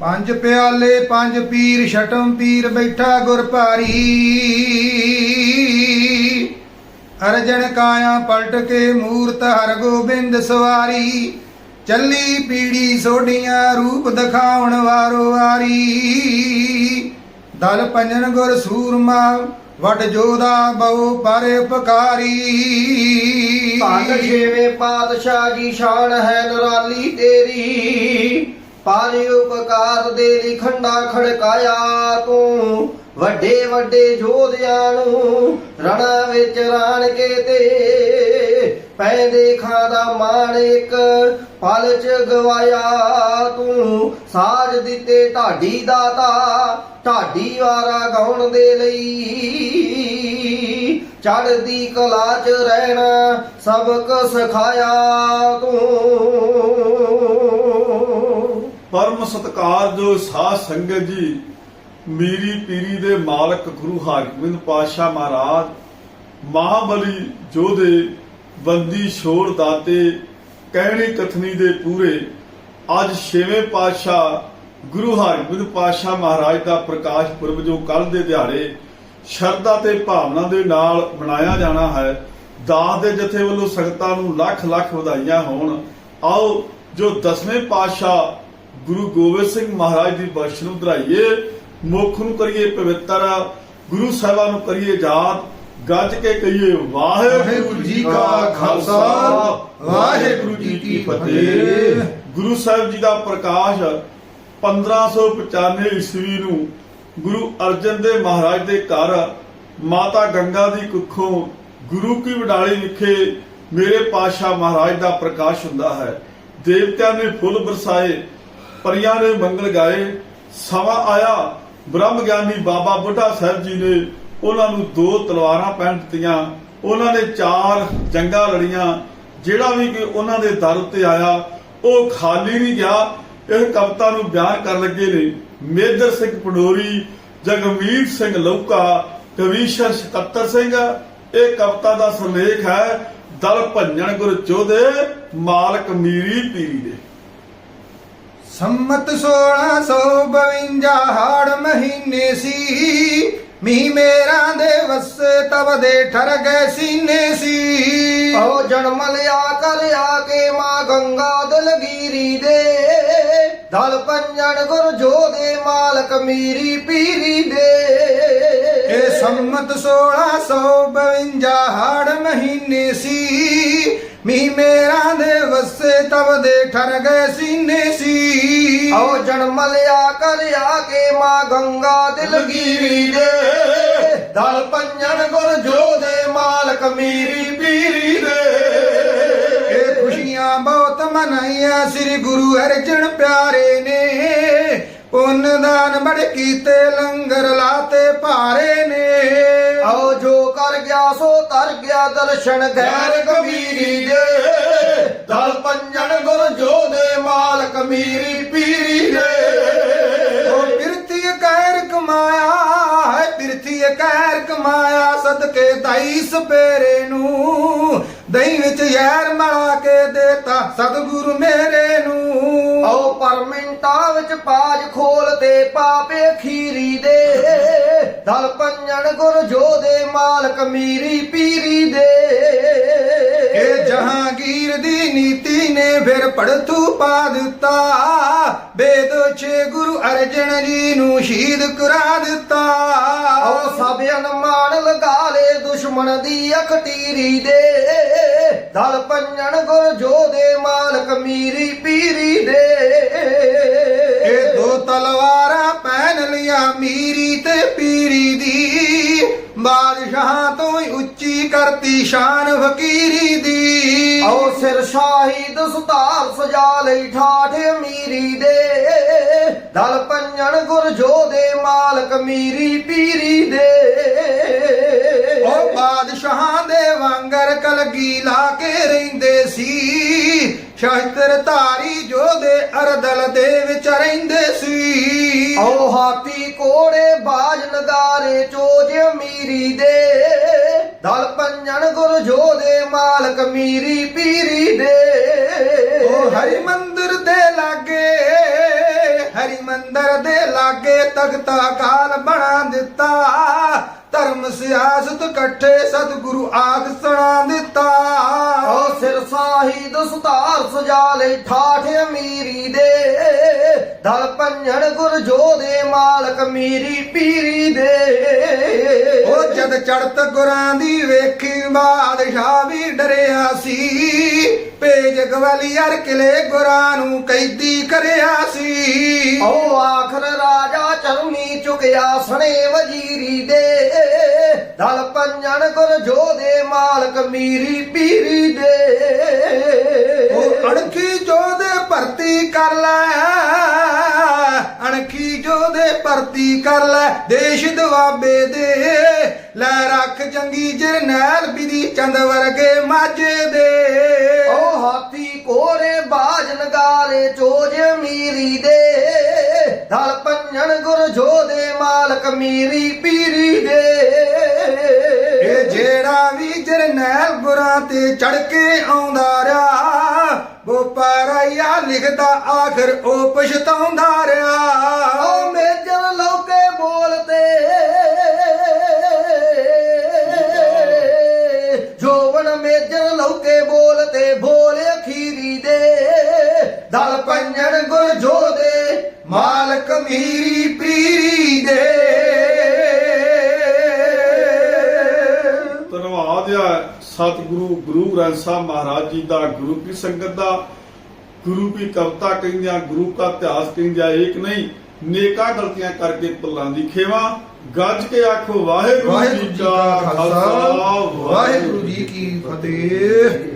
ਪੰਜ ਪਿਆਲੇ, ਪੰਜ ਪੀਰ, ਛਟਮ ਪੀਰ ਬੈਠਾ ਗੁਰ ਭਾਰੀ। ਅਰਜਨ ਕਾਇਆ ਪਲਟ ਕੇ ਮੂਰਤ ਹਰ ਗੋਬਿੰਦ ਸਵਾਰੀ। ਚੱਲੀ ਪੀੜੀ ਸੋਢੀਆਂ ਰੂਪ ਦਿਖਾਉਣ ਵਾਰੋ ਵਾਰੀ। ਦਲ ਪੰਜਨ ਗੁਰ ਸੂਰਮਾ ਵਟ ਜੋਦਾ ਬਹੁ ਪਰ ਉਪਕਾਰੀ। ਭਾਗ ਛੇਵੇਂ ਪਾਤਸ਼ਾਹ ਜੀ ਸ਼ਾਨ ਹੈ ਨਰਾਲੀ ਤੇਰੀ। ਪਾਰੇ ਉਪਕਾਰ ਦੇ ਲਈ ਖੰਡਾ ਖੜਕਾਇਆ ਤੂੰ, ਵੱਡੇ ਵੱਡੇ ਜੋਧਿਆਂ ਨੂੰ ਰਣਾ ਵਿੱਚ ਰਾਣ ਕੇ ਤੇ ਪੈਦੇ ਖਾਦਾ ਮਾਣ ਇੱਕ ਪਲ ਚ ਗਵਾਇਆ ਤੂੰ, ਸਾਜ ਦਿੱਤੇ ਢਾਡੀ ਦਾਤਾ, ਢਾਡੀ ਵਾਰਾ ਗਾਉਣ ਦੇ ਲਈ। ਚੜਦੀ ਕਲਾ ਚ ਰਹਿਣਾ ਸਬਕ ਸਿਖਾਇਆ ਤੂੰ। ਪਰਮ ਸਤਕਾਰ ਜੋ ਸਾਧ ਸੰਗਤ ਜੀ, ਮੀਰੀ ਪੀਰੀ ਦੇ ਮਾਲਕ ਗੁਰੂ ਹਰਗੋਬਿੰਦ ਪਾਤਸ਼ਾਹ ਮਹਾਰਾਜ, ਮਹਾਬਲੀ ਜੋਧੇ ਬੰਦੀ ਛੋੜ ਦਾਤੇ, ਕਹਿਣੀ ਕਥਨੀ ਦੇ ਪੂਰੇ, ਅੱਜ ਛੇਵੇਂ ਪਾਤਸ਼ਾਹ ਗੁਰੂ ਹਰਗੋਬਿੰਦ ਪਾਤਸ਼ਾਹ ਮਹਾਰਾਜ ਦਾ ਪ੍ਰਕਾਸ਼ ਪੁਰਬ ਜੋ ਕੱਲ ਦੇ ਦਿਹਾੜੇ ਸ਼ਰਧਾ ਤੇ ਭਾਵਨਾ ਦੇ ਨਾਲ ਮਨਾਇਆ ਜਾਣਾ ਹੈ, ਦਾਸ ਦੇ ਜਥੇ ਵੱਲੋਂ ਸੰਗਤਾਂ ਨੂੰ ਲੱਖ ਲੱਖ ਵਧਾਈਆਂ ਹੋਣ। ਆਓ ਜੋ ਦਸਵੇਂ ਪਾਤਸ਼ਾਹ ਗੁਰੂ ਗੋਬਿੰਦ ਸਿੰਘ ਮਹਾਰਾਜ ਦੀ ਬਖਸ਼ ਨੂੰ ਧਰਾਈਏ ਮੁੱਖ ਨੂੰ ਕਰੀਏ ਪਵਿੱਤਰ, ਗੁਰੂ ਸਾਹਿਬਾਂ ਨੂੰ ਕਰੀਏ ਯਾਦ, ਗੱਜ ਕੇ ਕਹੀਏ ਵਾਹਿਗੁਰੂ ਜੀ ਕਾ ਖਾਲਸਾ, ਵਾਹਿਗੁਰੂ ਜੀ ਕੀ ਫਤਿਹ। ਗੁਰੂ ਸਾਹਿਬ ਜੀ ਦਾ ਪ੍ਰਕਾਸ਼ 1595 ਈਸਵੀ ਨੂੰ ਗੁਰੂ ਅਰਜਨ ਦੇਵ ਮਹਾਰਾਜ ਦੇ ਘਰ ਮਾਤਾ ਗੰਗਾ ਦੀ ਕੁੱਖੋਂ ਗੁਰੂ ਕੀ ਵਡਾਲੀ ਵਿਖੇ ਮੇਰੇ ਪਾਤਸ਼ਾਹ ਮਹਾਰਾਜ ਦਾ ਪ੍ਰਕਾਸ਼ ਹੁੰਦਾ ਹੈ। ਦੇਵਤਿਆਂ ਨੇ ਫੁੱਲ ਬਰਸਾਏ ਪਰੀਆਂ ਨੇ ਮੰਗਲ ਗਾਏ, ਸਮਾਂ ਆਇਆ। ਬ੍ਰਹਮ ਗਿਆਨੀ ਬਾਬਾ ਬੁੱਢਾ ਸਾਹਿਬ ਜੀ ਨੇ ਉਹਨਾਂ ਨੂੰ ਦੋ ਤਲਵਾਰਾਂ ਪਹਿਨ ਦਿੱਤੀਆਂ। ਉਹਨਾਂ ਨੇ ਚਾਰ ਜੰਗਾਂ ਲੜੀਆਂ। ਜਿਹੜਾ ਵੀ ਕਿ ਉਹਨਾਂ ਦੇ ਦਰ ਉੱਤੇ ਆਇਆ, ਉਹ ਖਾਲੀ ਨਹੀਂ ਗਿਆ। ਇਹ ਕਵਿਤਾ ਨੂੰ ਬਿਆਨ ਕਰਨ ਲੱਗੇ ਨੇ ਮੇਜਰ ਸਿੰਘ ਪਡੋਰੀ ਜਗਮੀਤ ਸਿੰਘ ਲੌਕਾ ਕਵੀਸ਼ਰ 77 ਸਿੰਘ। ਇਹ ਕਵਿਤਾ ਦਾ ਸਰਲੇਖ ਹੈ, ਦਲ ਭੰਜਣ ਗੁਰ ਚੋਦੇ, ਮਾਲਕ ਮੀਰੀ ਪੀਰੀ ਦੇ। ਸੰਮਤ 1652 ਹਾੜ ਮਹੀਨੇ ਸੀ। ਮੀ ਮੇਰਾ ਦੇ ਵਸੇ ਤਬ ਦੇ ਠਰ ਗਏ ਸੀਨੇ ਸੀ। ਆਓ ਜਨਮ ਲਿਆ ਕਰ ਆ ਕੇ ਮਾਂ ਗੰਗਾ ਦਲਗੀਰੀ ਦੇ। ਦਲ ਪੰਜਣ ਗੁਰ ਜੋਦੇ ਮਾਲਕ ਮੀਰੀ ਪੀਰੀ ਦੇ। ਇਹ ਸੰਮਤ 1652 ਹਾੜ ਮਹੀਨੇ ਸੀ। ਮੀ ਮੇਰਾ ਦੇ ਵਸੇ ਤਬ ਦੇ ਠਰ ਗਏ ਸੀਨੇ ਸੀ। ਆਓ ਜਨਮ ਲਿਆ ਕਰ ਆ ਕੇ ਮਾਂ ਗੰਗਾ ਦਿਲਗੀਰੀ ਦੇ। ਦਲ ਪੰਜਣ ਗੁਰ ਜੋਦੇ ਮਾਲਕ ਮੀਰੀ ਪੀਰੀ ਦੇ। ਇਹ ਖੁਸ਼ੀਆਂ ਬਹੁਤ ਮਨਾਈਆਂ, ਸ੍ਰੀ ਗੁਰੂ ਅਰਜਨ ਪਿਆਰੇ ਨੇ। ਪੁੰਨ ਦਾਨ ਬੜ ਕੀਤੇ, ਲੰਗਰ ਲਾਤੇ ਭਾਰੇ ਨੇ। ਆਓ ਜੋ ਕਰ ਗਿਆ ਸੋ ਤਰ ਗਿਆ ਦਰਸ਼ਨ ਗੈਰ ਕਬੀਰੀ ਦੇ। ਦਲ ਪੰਜਣ ਗੁਰ ਜੋਦੇ ਮਾਲਕ ਮੀਰੀ ਪੀਰੀ ਦੇ। ਉਹ ਪਿਰਥੀ ਕਹਿਰ ਕਮਾਇਆ ਹੈ ਪਿਰਥੀ ਕਹਿਰ ਕਮਾਇਆ ਸਦਕੇ ਦਾਈ ਸਪੇਰੇ ਨੂੰ। ਦਹੀਂ ਵਿੱਚ ਯਾਰ ਮਲਾ ਕੇ ਦੇਤਾ ਸਤਿਗੁਰੂ ਮੇਰੇ ਨੂੰ। ਮਿੰਟਾਂ ਪਾਜ ਖੋਲ ਤੇ ਪਾਪੇ ਖੀਰੀ ਦੇ। ਦਲ ਪੰਜਣ ਗੁਰ ਜੋਦੇ ਮਾਲਕ ਮੀਰੀ ਪੀਰੀ ਦੇ। ਇਹ ਜਹਾਂਗੀਰ ਦੀ ਨੀਤੀ ਨੇ ਫਿਰ ਪੜਥੂ ਪਾ ਦਿੱਤਾ। ਬੇਦ ਛੇ ਗੁਰੂ ਅਰਜਨ ਜੀ ਨੂੰ ਸ਼ਹੀਦ ਕਰਾ ਦਿੱਤਾ। ਆਓ ਸਭ ਅਨਮਾਨ ਲਗਾ ਲੇ ਦੁਸ਼ਮਣ ਦੀ ਅਖਟੀਰੀ ਦੇ। ਦਲ ਪੰਜਣ ਗੁਰ ਜੋਦੇ ਮਾਲਕ ਮੀਰੀ ਪੀਰੀ ਦੇ। ਇਹ ਦੋ ਤਲਵਾਰਾਂ ਪਹਿਨ ਲਿਆ ਮੀਰੀ ਤੇ ਪੀਰੀ ਦੀ। ਬਾਦਸ਼ਾਹਾਂ ਤੋਂ ਕਰਤੀ ਸ਼ਾਨ ਫਕੀਰੀ ਦੀ। ਆਓ ਸਿਰ ਸ਼ਾਹੀਦ ਸੁਤਾਰ ਸਜਾ ਲਈ ਠਾਠ ਮੀਰੀ ਦੇ। ਦਲ ਪੰਜਣ ਗੁਰ ਜੋਦੇ ਮਾਲਕ ਮੀਰੀ ਪੀਰੀ ਦੇ। ਉਹ ਬਾਦਸ਼ਾਹਾਂ ਦੇ ਵਾਂਗਰ ਕਲਗੀ ਲਾ ਕੇ ਰਹਿੰਦੇ ਸੀ। ਸ਼ਸਤਰ ਧਾਰੀ ਜੋਧੇ ਅਰਦਲ ਦੇ ਵਿੱਚ ਰਹਿੰਦੇ ਸੀ। ਆਓ ਹਾਥੀ ਕੋੜੇ ਬਾਜ ਨਗਾਰੇ ਚੋਜ ਮੀਰੀ ਦੇ। ਗੁਰ ਜੋਦੇ ਮਾਲਕ ਮੀਰੀ ਪੀਰੀ ਦੇ। ਉਹ ਹਰੀ ਮੰਦਰ ਦੇ ਲਾਗੇ ਹਰੀ ਮੰਦਰ ਦੇ ਲਾਗੇ ਤਖਤਾ ਕਾਲ ਬਣਾ ਦਿੱਤਾ। ਧਰਮ ਸਿਆਸਤ ਇਕੱਠੇ ਸਤਿਗੁਰੂ ਆਖ ਸੁਣਾ ਦਿੱਤਾ। ਓ ਸਿਰ ਸਾਹੀ ਦਸਤਾਰ ਸਜਾ ਲੈ ਠਾਠ ਅਮੀਰੀ ਦੇ। ਦਲ ਪੰਜਣ ਗੁਰ ਜੋਦੇ ਮਾਲਕ ਮੀਰੀ ਪੀਰੀ ਦੇ। ਉਹ ਜਦ ਚੜਤ ਗੁਰਾਂ ਦੀ ਵੇਖੀ ਬਾਦਸ਼ਾਹ ਵੀ ਡਰਿਆ ਸੀ। ਪੇਜ ਗਵਾਲੀਅਰ ਕਿਲੇ ਗੁਰਾਂ ਨੂੰ ਕੈਦੀ ਕਰਿਆ ਸੀ। ਓ ਆਖਰ ਰਾਜਾ ਚਰਮੀ ਚੁਕਿਆ ਸਣੇ ਵਜ਼ੀਰੀ ਦੇ। ਦਲ ਪੰਜਣ ਗੁਰ ਜੋਦੇ ਮਾਲਕ ਮੀਰੀ ਪੀਰੀ ਦੇ। ਉਹ ਅਣਖੀ ਜੋਦੇ ਭਰਤੀ ਕਰ ਲੈ। ਭਰਤੀ ਕਰ ਲੈ ਦੇਸ਼ ਦਵਾਬੇ ਦੇ। ਲੈ ਰੱਖ ਜੰਗੀ ਜਰਨੈਲ ਬਿਧੀ ਚੰਦ ਵਰਗੇ ਮਾਝੇ ਦੇ। ਓ ਹਾਥੀ ਕੋਰੇ ਬਾਜ ਨਗਾਰੇ ਚੋਜ ਮੀਰੀ ਦੇ। ਦਲ ਪੰਜਣ ਗੁਰ ਜੋਦੇ ਮਾਲਕ ਮੀਰੀ ਪੀਰੀ ਦੇ। ਇਹ ਜਿਹੜਾ ਵੀ ਜਰਨੈਲ ਗੁਰਾਂ ਤੇ ਚੜ ਕੇ ਆਉਂਦਾ ਰਿਹਾ ਬੋਪਾਰਾਇਆ ਲਿਖਦਾ ਆਖਰ ਉਹ ਪਛਤਾਉਂਦਾ ਰਿਹਾ। ਦਲ ਪੰਜਣ ਗੁਰ ਜੋਦੇ ਮਾਲਕ ਮੀਰੀ ਪੀਰੀ ਦੇ। ਧੰਨਵਾਦ ਆ ਸਤਿਗੁਰੂ ਗੁਰੂ ਗ੍ਰੰਥ ਸਾਹਿਬ ਮਹਾਰਾਜ ਜੀ ਦਾ ਗੁਰੂ ਕੀ ਸੰਗਤ ਦਾ। ਗੁਰੂ ਕੀ ਕਵਤਾ ਕਹਿੰਦਿਆਂ ਗੁਰੂ ਦਾ ਇਤਿਹਾਸ ਕਹਿੰਦਿਆਂ ਇੱਕ ਨਹੀਂ ਨੇਕਾ ਗਲਤੀਆਂ ਕਰਕੇ ਭੁੱਲਾਂ ਦੀ ਖੇਵਾ। ਗੱਜ ਕੇ ਆਖੋ ਵਾਹਿਗੁਰੂ ਵਾਹਿਗੁਰੂ ਜੀ ਕਾ ਖਾਲਸਾ ਵਾਹਿਗੁਰੂ ਜੀ ਕੀ ਫਤਿਹ।